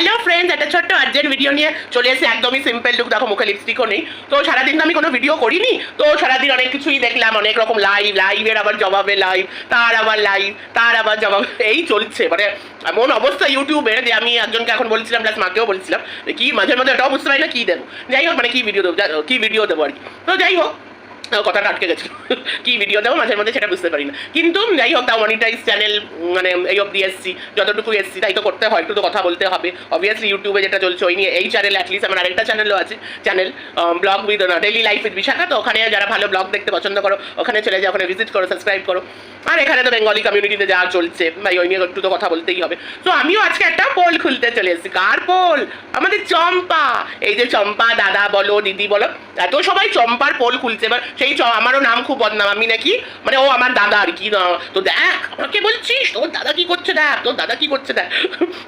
Hello friends একটা ছোট্ট urgent video নিয়ে চলে এসে একদমই সিম্পল লুক দেখো, মুখে লিপস্টিকও নেই। তো সারাদিন তো আমি কোনো ভিডিও করিনি। তো সারাদিন অনেক কিছুই দেখলাম। অনেক রকম লাইভ লাইভের আবার জবাবে লাইভ তার আবার লাইভ তার আবার জবাব এই চলছে। মানে এমন অবস্থা ইউটিউবে যে আমি একজনকে এখন বলছিলাম প্লাস মাকেও বলছিলাম কি মাঝে মাঝে এটাও বুঝতে পারি না, কি দেবো? যাই হোক মানে কি ভিডিও দেবো? কি ভিডিও দেবো আর কি? তো যাই হোক কথাটা আটকে গেছিল। কি ভিডিও দেবো মাঝে মধ্যে সেটা বুঝতে পারি না কিন্তু যাই হোক, তাও মনিটাইজ চ্যানেল মানে এই অব্দি এসছি। যতটুকু এসছি, তাই তো করতে হয়, একটু তো কথা বলতে হবে। অবভিয়াসলি ইউটিউবে যেটা চলছে, ওই নিয়ে এই চ্যানেল অ্যাটলিস্ট আমার আরেকটা চ্যানেলও আছে। Channel vlog with daily life with Bishakha তো ওখানে যারা ভালো ব্লগ দেখতে পছন্দ করো, ওখানে চলে যাও, ওখানে ভিজিট করো সাবস্ক্রাইব করো। আর এখানে তো বেঙ্গলি কমিউনিটিতে যা চলছে, ভাই, ওই নিয়ে একটু তো কথা বলতেই হবে। তো আমিও আজকে একটা পোল খুলতে চলে এসেছি। কার পোল আমাদের চম্পা। এই যে চম্পা, দাদা বলো, দিদি বলো, এত সবাই চম্পার পোল খুলছে। এবার সেই চ- আমারও নাম খুব বদনাম। আমি নাকি মানে ও আমার দাদা আর কি তো দেখ আমাকে বলছিস, তোর দাদা কি করছে দেখ, তোর দাদা কি করছে দেখ।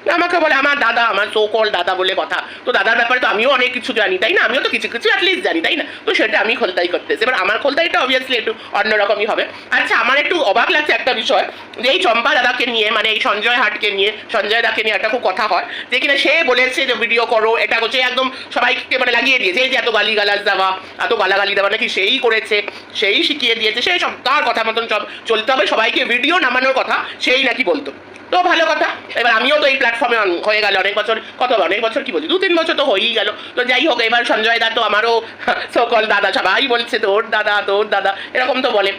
আমাকে বলে, আমার দাদা, আমার সোকল দাদা বলে কথা। তো দাদার ব্যাপারে তো আমিও অনেক কিছু জানি, তাই না? আমিও তো কিছু কিছু অ্যাটলিস্ট জানি, তাই না? তো সেটা আমি খোলতাই করতেছি। এবার আমার খোলতাইটা অবভিয়াসলি একটু অন্যরকমই হবে। আচ্ছা আমার একটু অবাক লাগছে একটা বিষয়, যে এই চম্পা দাদাকে নিয়ে মানে এই সঞ্জয় হাটকে নিয়ে, সঞ্জয় দাকে নিয়ে একটা খুব কথা হয়, যে কিনা সে বলেছে যে ভিডিও করো। এটা করছে একদম সবাইকে মানে লাগিয়ে দিয়েছে, এই যে এত গালি গালাজ দেওয়া, এত গালাগালি দেওয়া, নাকি সেই করেছে সেই শিখিয়ে দিয়েছে, সেই সব, তার কথা মতন সব চলতে হবে, সবাইকে ভিডিও নামানোর কথা সেই নাকি বলতো। তো ভালো কথা, এবার আমিও তো এই প্ল্যাটফর্মে হয়ে গেল অনেক বছর, কত অনেক বছর কি বলছি, দু তিন বছর তো হয়েই গেল। তো যাই হোক, এবার সঞ্জয় দা তো আমারও সকল দাদা, সবাই বলছে, তোর দাদা তোর দাদা, এরকম তো বলে।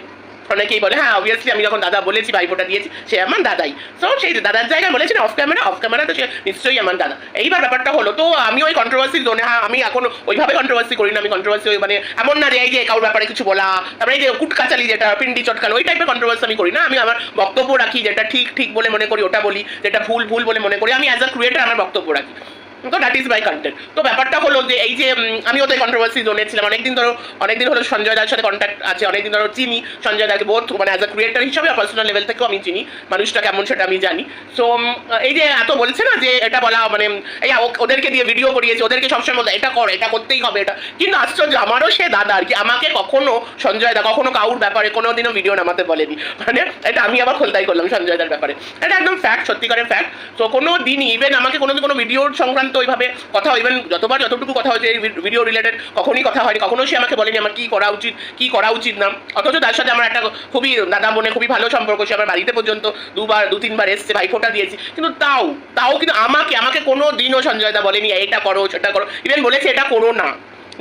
অনেকেই বলে হ্যাঁ অবভিয়াসলি আমি যখন দাদা বলেছি, ভাইফোঁটা দিয়েছি, সে আমার দাদাই। তো সেই দাদার জায়গায় বলেছেন অফ ক্যামেরা অফ ক্যামেরা তো সে নিশ্চয়ই আমার দাদা। এইবার ব্যাপারটা হলো, তো আমি ওই কন্ট্রোভার্সি জোনে হ্যাঁ আমি এখন ওইভাবে কন্ট্রোভার্সি করি না, আমি কন্ট্রোভার্সি মানে এমন না যে এই যে কারোর ব্যাপারে কিছু বলা, তারপরে এই যে কুটকাচালি যেটা, পিন্ডি চটকালো, ওই টাইপের কন্ট্রোভার্সি আমি করি না। আমি আমার বক্তব্য রাখি যেটা ঠিক ঠিক বলে মনে করি, ওটা বলি, যেটা ভুল ভুল বলে মনে করি। আমি অ্যাজ আ ক্রিয়েটার আমার বক্তব্য রাখি। তো দ্যাট ইজ মাই কন্টেন্ট তো ব্যাপারটা হলো যে এই যে আমি ওদের কন্ট্রোভার্সি জোনে ছিলাম অনেকদিন ধরো, অনেকদিন হলো সঞ্জয় দার সাথে কন্ট্যাক্ট আছে, অনেকদিন ধরো চিনি। সঞ্জয় দাকে বোধ মানে অ্যাজ আ ক্রিয়েটার হিসাবে পার্সোনাল লেভেল থেকেও আমি চিনি। মানুষটা কেমন সেটা আমি জানি। সো এই যে এত বলছে না যে এটা বলা মানে এই ওদেরকে দিয়ে ভিডিও করিয়েছে, ওদেরকে সবসময় বলতে, এটা কর, এটা করতেই হবে, এটা। কিন্তু আশ্চর্য, আমারও সে দাদা আর কি, আমাকে কখনো সঞ্জয় দা, কখনো কাউর ব্যাপারে কোনো দিনও ভিডিও নামাতে বলেনি। মানে এটা আমি আবার খোলতাই করলাম সঞ্জয় দার ব্যাপারে। এটা একদম ফ্যাক্ট সত্যিকারের ফ্যাক্ট তো কোনো দিনই ইভেন আমাকে কোনো কোনো ভিডিওর সংক্রান্ত ওইভাবে কথা ইভেন যতবার যতটুকু কথা হয়েছে এই ভিডিও রিলেটেড কখনই কথা হয়নি। কখনো সে আমাকে বলেনি আমার কী করা উচিত, কী করা উচিত না। অথচ তার সাথে আমার একটা খুবই দাদা মনে খুবই ভালো সম্পর্ক, সে আমার বাড়িতে পর্যন্ত দুবার, দু তিনবার এসছে, ভাই ফোটা দিয়েছি। কিন্তু তাও তাও কিন্তু আমাকে আমাকে কোনো দিনও সঞ্জয় দা বলেনি এটা করো, সেটা করো। ইভেন বলেছে, এটা করো না।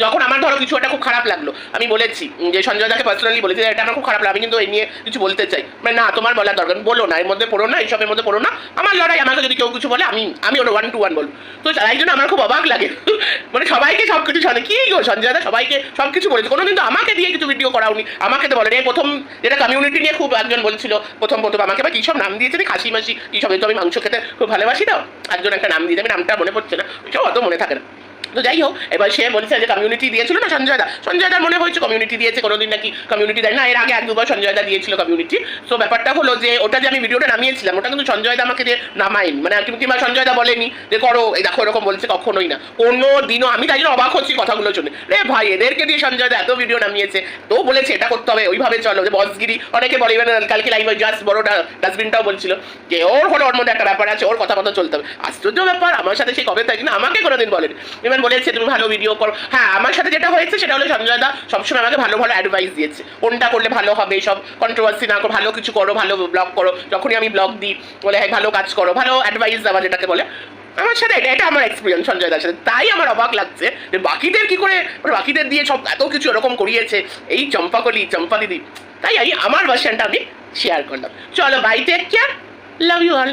যখন আমার ধরো কিছু একটা খুব খারাপ লাগল, আমি বলেছি যে সঞ্জয় দাকে পার্সোনালি বলেছি এটা আমার খুব খারাপ লাগে আমি কিন্তু এই নিয়ে কিছু বলতে চাই। মানে না, তোমার বলার দরকার বলো না, এর মধ্যে পড়ো না এইসবের মধ্যে পড়ো না, আমার লড়াই, আমাকে যদি কেউ কিছু বলে, আমি আমি ওটা ওয়ান টু ওয়ান বলব। তো তাই জন্য আমার খুব অবাক লাগে। মানে সবাইকে সব কিছু শোনে, কি গো সঞ্জয় দা, সবাইকে সব কিছু বলেছে, কোনোদিন তো আমাকে দিয়ে কিছু ভিডিও করাওনি, আমাকে তো বলে এই প্রথম যেটা কমিউনিটি নিয়ে খুব একজন বলছিল, প্রথম প্রথম আমাকে বা কী সব নাম দিয়েছে খাসি মাসি কী সব এই তো আমি মাংস খেতে খুব ভালোবাসি তো, একজন একটা নাম দিয়েছে, আমি নামটা মনে পড়ছে না, ওইসব অত মনে থাকে না। তো যাই হোক, এবার সে বলছে যে কমিউনিটি দিয়েছিল না সঞ্জয় দা সঞ্জয় দার মনে হয়েছে কমিউনিটি দিয়েছে, কোনোদিন নাকি কমিউনিটি দেয় না, এর আগে এক দুবার সঞ্জয় দা দিয়েছিল কমিউনিটি তো ব্যাপারটা হলো যে, ওটা যে আমি ভিডিওটা নামিয়েছিলাম, ওটা কিন্তু সঞ্জয় দা আমাকে দিয়ে নামায়নি। মানে কি- কিংবা সঞ্জয় দা বলেনি যে, করো, এই দেখো, এরকম বলছে কখনোই না। কোনো দিনও আমি তাই জন্য অবাক হচ্ছি কথাগুলো শুনে রে ভাই, এদেরকে দিয়ে সঞ্জয় দা এত ভিডিও নামিয়েছে। তো বলেছে, এটা করতে হবে, ওইভাবে চলো। যে বসগিরি, অনেকে বলে, ইভেন কালকে লাইভ জাস্ট বড় ডাস্টবিনটাও বলছিল যে, ওর হলো ওর মধ্যে একটা ব্যাপার আছে, ওর কথা মতো চলতে হবে। আশ্চর্য ব্যাপার, আমার সাথে সে কবে থাকে না আমাকে কোনোদিন বলেনি। ইভেন বলেছে, তুমি ভালো ভিডিও করো। হ্যাঁ আমার সাথে যেটা হয়েছে সেটা হলো সঞ্জয় দা সবসময় আমাকে ভালো ভালো অ্যাডভাইস দিয়েছে। কোনটা করলে ভালো হবে, সব কন্ট্রোভার্সি না করো, ভালো কিছু করো, ভালো ব্লগ করো, যখনই আমি ব্লগ দিই, বলে হ্যাঁ ভালো কাজ করো, ভালো অ্যাডভাইস দেওয়া যেটাকে বলে। আমার সাথে এটা এটা আমার এক্সপিরিয়েন্স সঞ্জয় দার সাথে। তাই আমার অবাক লাগছে যে বাকিদের কি করে মানে বাকিদের দিয়ে সব এত কিছু এরকম করিয়েছে, এই চম্পাকলি চম্পা দিদি তাই এই আমার ভার্সনটা আমি শেয়ার করলাম। চলো bye take care love you all